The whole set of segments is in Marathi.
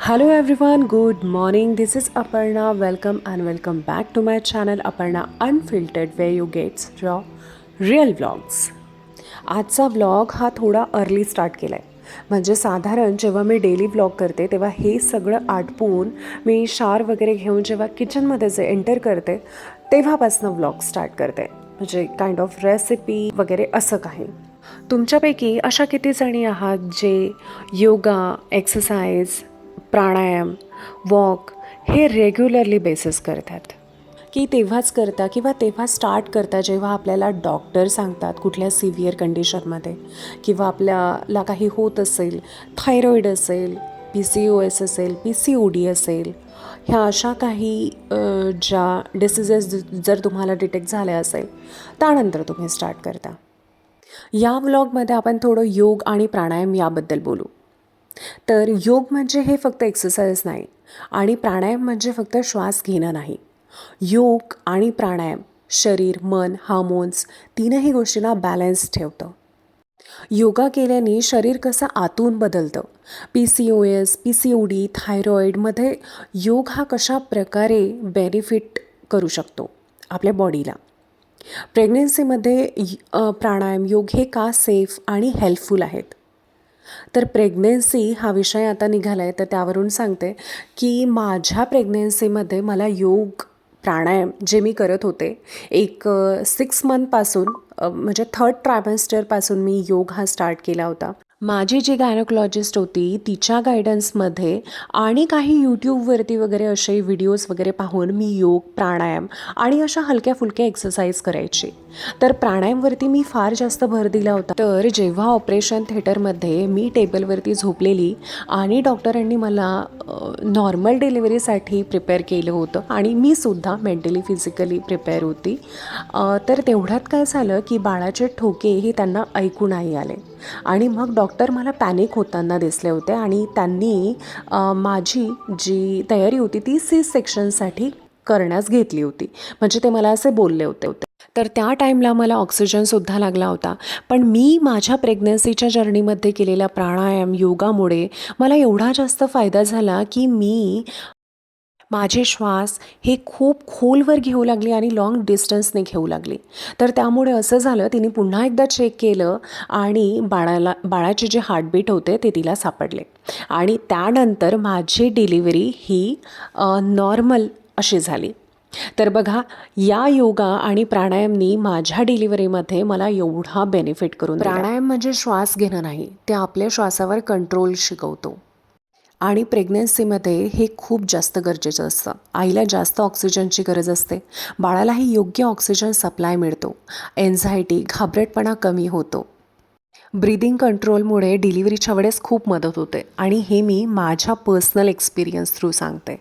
Hello everyone good morning this is Aparna welcome and welcome back to my channel Aparna unfiltered way you gets raw real vlogs आजचा व्लॉग हा थोडा अर्ली स्टार्ट केला आहे म्हणजे साधारण जेव्हा मी डेली ब्लॉग करते तेव्हा हे सगळं आटपून मी शार वगैरे घेऊन जेव्हा किचनमध्ये जे एंटर करते तेव्हापासनं व्लॉग स्टार्ट करते. म्हणजे काइंड ऑफ रेसिपी वगैरे असं काही. तुमच्यापैकी अशा किती जणी आहात जे योगा एक्सरसाइज प्राणायाम वॉक हे रेग्युलरली बेसिस करतात. की तेव्हाच करता किंवा तेव्हा स्टार्ट करता जेव्हा आपल्याला डॉक्टर सांगतात कुठल्या सिव्हिअर कंडिशनमध्ये किंवा आपल्याला काही होत असेल थायरॉईड असेल पी सी ओ एस असेल पी सी ओ डी असेल ह्या अशा काही ज्या डिसिजेस जर तुम्हाला डिटेक्ट झाल्या असेल त्यानंतर तुम्ही स्टार्ट करता. या व्लॉगमध्ये आपण थोडं योग आणि प्राणायाम याबद्दल बोलू. तर योग म्हणजे हे फक्त एक्सरसाइज नाही आणि प्राणायाम म्हणजे फक्त श्वास घेणं नाही. योग आणि प्राणायाम शरीर मन हार्मोन्स तीनही गोष्टींना बॅलन्स ठेवतं. योगा केल्याने शरीर कसं आतून बदलतं? P C O S P C O D थायरॉईडमध्ये योग हा कशा प्रकारे बेनिफिट करू शकतो आपल्या बॉडीला प्रेग्नेन्सीमध्ये य- प्राणायाम योग हे का सेफ आणि हेल्पफुल आहेत? तर प्रेग्नेन्सी हा विषय आता निघाला आहे तर त्यावरून सांगते की माझ्या प्रेग्नेन्सीमध्ये मला योग प्राणायाम जे मी करत होते एक सिक्स मंथपासून म्हणजे थर्ड ट्रायमेस्टरपासून मी योग हा स्टार्ट केला होता. माझी जी गायनोकॉलॉजिस्ट होती तिच्या गायडन्समध्ये आणि काही यूट्यूबवरती वगैरे असे व्हिडिओज वगैरे पाहून मी योग प्राणायाम आणि अशा हलक्या फुलक्या एक्सरसाइज करायची. तर प्राणायामवरती मी फार जास्त भर दिला होता. तर जेव्हा ऑपरेशन थिएटरमध्ये मी टेबलवरती झोपलेली आणि डॉक्टरांनी मला नॉर्मल डिलिव्हरीसाठी प्रिपेअर केलं होतं आणि मी सुद्धा मेंटली फिजिकली प्रिपेअर होती. तर तेवढ्यात काय झालं की बाळाचे ठोके हे त्यांना ऐकू नाही आले. आणि मग डॉक्टर मला पॅनिक होताना दिसले होते आणि त्यांनी माझी जी तयारी होती ती सी सेक्शनसाठी करण्यास घेतली होती. म्हणजे ते मला असे बोलले होते. होते तर त्या टाईमला मला ऑक्सिजनसुद्धा लागला होता. पण मी माझ्या प्रेग्नन्सीच्या जर्नीमध्ये केलेला प्राणायाम योगामुळे मला एवढा जास्त फायदा झाला की मी माझे श्वास हे खूप खोलवर घेऊ लागले आणि लाँग डिस्टन्सने घेऊ लागले. तर त्यामुळे असं झालं तिने पुन्हा एकदा चेक केलं आणि बाळाला बाळाचे जे हार्टबीट होते ते तिला सापडले. आणि त्यानंतर माझी डिलिव्हरी ही नॉर्मल अशी झाली. तर बघा या योगा आणि प्राणायामनी माझ्या डिलिव्हरीमध्ये मला एवढा बेनिफिट करून प्राणायाम म्हणजे श्वास घेणं नाही ते आपल्या श्वासावर कंट्रोल शिकवतो. आणि प्रेग्नन्सीमध्ये हे खूप जास्त गरजेचं असतं. आईला जास्त ऑक्सिजनची गरज असते. बाळालाही योग्य ऑक्सिजन सप्लाय मिळतो. एन्झायटी घाबरटपणा कमी होतो. ब्रीदिंग कंट्रोलमुळे डिलिव्हरीच्या वेळेस खूप मदत होते. आणि हे मी माझ्या पर्सनल एक्सपिरियन्स थ्रू सांगते.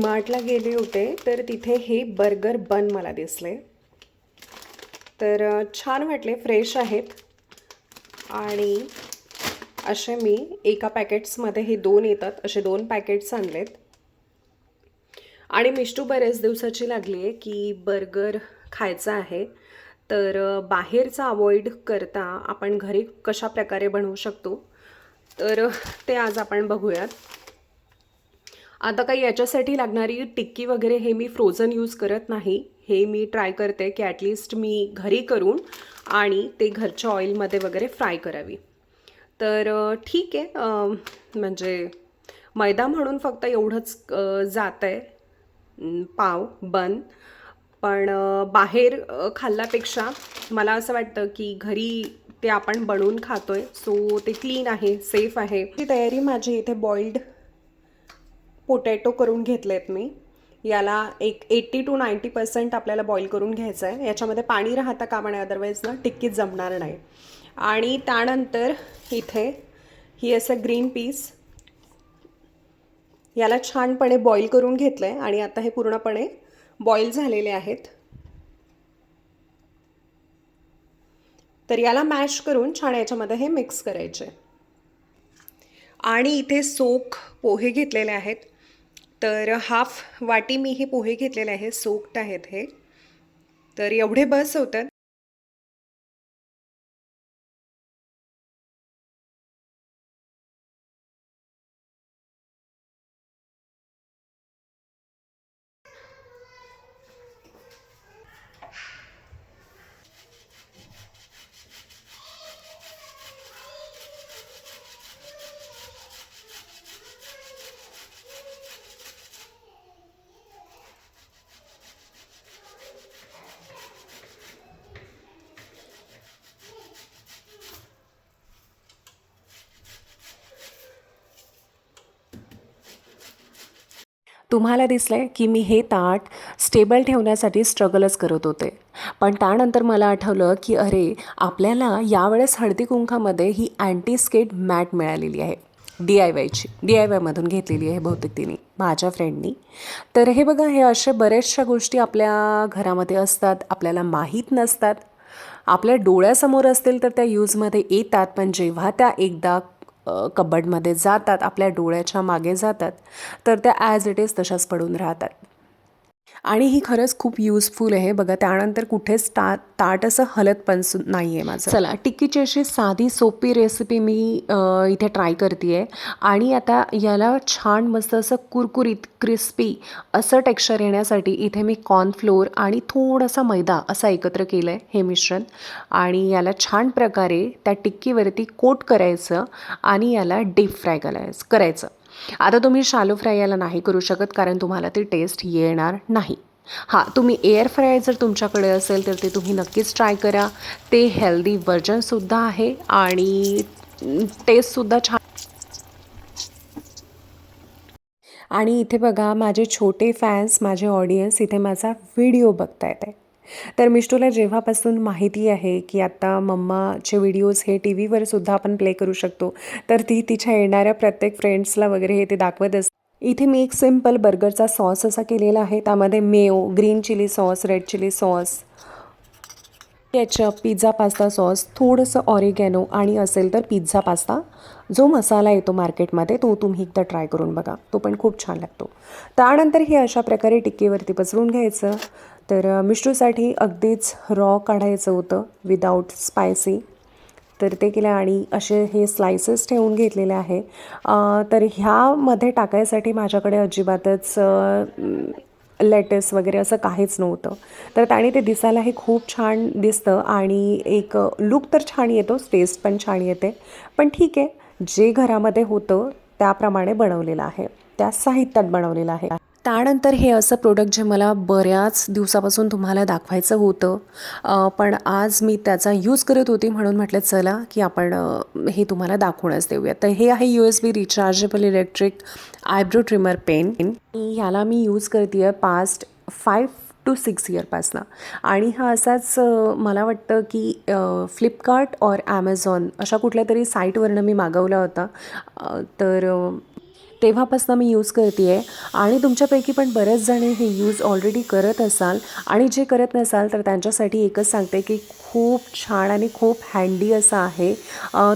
डीमार्टला गेले होते तर तिथे हे बर्गर बन मला दिसले. तर छान वाटले फ्रेश आहेत. आणि असे मी एका पॅकेट्समध्ये हे दोन येतात असे दोन पॅकेट्स आणलेत. आणि मिष्टू बऱ्याच दिवसाची लागली आहे की बर्गर खायचा आहे. तर बाहेरचा अवॉइड करता आपण घरी कशा प्रकारे बनवू शकतो? तर ते आज आपण बघूयात. आता काही याच्यासाठी लागणारी टिक्की वगैरे हे मी फ्रोझन यूज करत नाही. हे मी ट्राय करते की ॲटलिस्ट मी घरी करून आणि ते घरच्या ऑइलमध्ये वगैरे फ्राय करावी. तर ठीक आहे. म्हणजे मैदा म्हणून फक्त एवढंच जात आहे पाव बन पण बाहेर खाल्ल्यापेक्षा मला असं वाटतं की घरी ते आपण बनवून खातो आहे सो ते क्लीन आहे सेफ आहे. ती तयारी माझी इथे बॉइल्ड पोटॅटो करून घेतले आहेत मी. याला एक एट्टी टू नाईंटी पर्सेंट आपल्याला बॉईल करून घ्यायचं आहे याच्यामध्ये पाणी राहता कामा नये अदरवाईज ना टिक्कीच जमणार नाही. आणि त्यानंतर इथे ही असं ग्रीन पीस याला छानपणे बॉईल करून घेतलं आहे आणि आता हे पूर्णपणे बॉईल झालेले आहेत. तर याला मॅश करून छान याच्यामध्ये हे मिक्स करायचे आणि इथे सोक पोहे घेतलेले आहेत. तर हाफ वाटी मी हे पोहे घेतलेले आहे सोक्ट आहेत हे. तर एवढे बस होतात. तुम्हाला दिसलं की मी हे ताट स्टेबल ठेवण्यासाठी स्ट्रगलच करत होते. पण त्यानंतर मला आठवलं की अरे आपल्याला यावेळेस हळदी कुंकामध्ये ही अँटी स्केट मॅट मिळालेली आहे. डी आय वायची डी आय वायमधून घेतलेली आहे बहुतेक तिने माझ्या फ्रेंडनी तर हे बघा हे असे बऱ्याचशा गोष्टी आपल्या घरामध्ये असतात आपल्याला माहीत नसतात. आपल्या डोळ्यासमोर असतील तर त्या यूजमध्ये येतात पण जेव्हा त्या एकदा कबडमध्ये जातात आपल्या डोळ्याच्या मागे जातात तर त्या ॲज इट इज तशाच पडून राहतात. आणि ही खरंच खूप युजफुल आहे. बघा त्यानंतर कुठेच ता ताट असं हलत पण नाही आहे माझं. चला टिक्कीची अशी साधी सोपी रेसिपी मी इथे ट्राय करते आहे आणि आता याला छान मस्त असं कुरकुरीत क्रिस्पी असं टेक्स्चर येण्यासाठी इथे मी कॉर्नफ्लोअर आणि थोडासा मैदा असा एकत्र केलं आहे हे मिश्रण. आणि याला छान प्रकारे त्या टिक्कीवरती कोट करायचं आणि याला डीप फ्राय करायचं करायचं. आता तुम्ही शालो फ्राय याला नाही करू शकत कारण तुम्हाला ती टेस्ट येणार नाही. हां तुम्ही एअर फ्राय जर तुमच्याकडे असेल तर ते तुम्ही नक्कीच ट्राय करा. ते हेल्दी व्हर्जनसुद्धा आहे आणि टेस्टसुद्धा छान आणि इथे बघा माझे छोटे फॅन्स माझे ऑडियन्स इथे माझा व्हिडिओ बघतायत. आहे तर मिष्टूला जेव्हापासून माहिती आहे की आता मम्माचे व्हिडिओज हे टी व्हीवर सुद्धा आपण प्ले करू शकतो तर ती तिच्या येणाऱ्या प्रत्येक फ्रेंड्सला वगैरे हे ते दाखवत असते इथे मी एक सिंपल बर्गरचा सॉस असा केलेला आहे त्यामध्ये mayo green chilli sauce red chilli sauce ketchup pizza pasta sauce थोडंसं ऑरिगॅनो आणि असेल तर पिझ्झा पास्ता जो मसाला येतो मार्केटमध्ये तो तुम्ही एकदा ट्राय करून बघा. तो पण खूप छान लागतो. त्यानंतर हे अशा प्रकारे टिक्कीवरती पसरून घ्यायचं. तर मिश्रूसाठी अगदीच रॉ काढायचं होतं विदाऊट स्पायसी तर ते केलं आणि असे हे स्लायसेस ठेवून घेतलेले आहे. तर ह्यामध्ये टाकायसाठी माझ्याकडे अजिबातच लेटेस वगैरे असं काहीच नव्हतं. तर त्याने ते दिसायलाही खूप छान दिसतं आणि एक लुक तर छान येतो टेस्ट पण छान येते. पण ठीक आहे जे घरामध्ये होतं त्याप्रमाणे बनवलेलं आहे. त्या साहित्यात बनवलेलं आहे. त्यानंतर हे असं प्रोडक्ट जे मला बऱ्याच दिवसापासून तुम्हाला दाखवायचं होतं पण आज मी त्याचा यूज करत होती म्हणून म्हटलं चला की आपण हे तुम्हाला दाखवूनच देऊया. तर हे आहे U S B rechargeable electric eyebrow trimmer pen ह्याला मी यूज करते आहे पास्ट फाईव्ह टू सिक्स इयरपासनं आणि हा असाच मला वाटतं की फ्लिपकार्ट और ॲमेझॉन अशा कुठल्या तरी साईटवरनं मी मागवला होता. तर तेव्हापासून मी यूज करते आहे आणि तुमच्यापैकी पण बरेच जण हे यूज ऑलरेडी करत असाल. आणि जे करत नसाल तर त्यांच्यासाठी एकच सांगते की खूप छान आणि खूप हँडी असं आहे.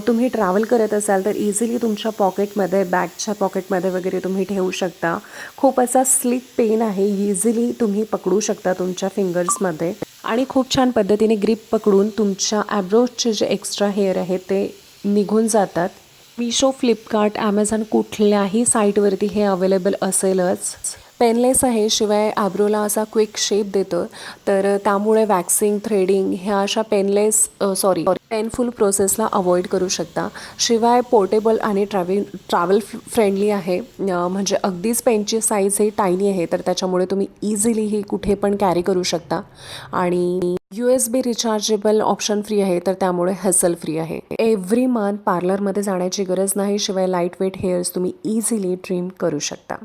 तुम्ही ट्रॅव्हल करत असाल तर इझिली तुमच्या पॉकेटमध्ये बॅगच्या पॉकेटमध्ये वगैरे तुम्ही ठेवू शकता. खूप असा स्लिक पेन आहे. इझिली तुम्ही पकडू शकता तुमच्या फिंगर्समध्ये आणि खूप छान पद्धतीने ग्रीप पकडून तुमच्या ॲब्रोजचे जे एक्स्ट्रा हेअर आहेत ते निघून जातात. मिशो फ्लिपकार्ट ॲमेझॉन कुठल्याही साईटवरती हे अवेलेबल असेलच. पेनलेस आहे शिवाय ॲब्रोला असा क्विक शेप देतं. तर त्यामुळे वॅक्सिंग थ्रेडिंग ह्या अशा पेनलेस सॉरी पेनफुल प्रोसेसला अवॉइड करू शकता. शिवाय पोर्टेबल आणि ट्रॅव्हल ट्रॅव्हल फ्रेंडली आहे. म्हणजे अगदीच पेनची साईज ही टायनी आहे तर त्याच्यामुळे तुम्ही इझिली ही कुठे पण कॅरी करू शकता. आणि U S B rechargeable option free आहे तर त्यामुळे हसल फ्री आहे. एव्हरी मंथ पार्लरमध्ये जाण्याची गरज नाही शिवाय लाइट वेट हेअर्स तुम्ही इझिली ट्रिम करू शकता.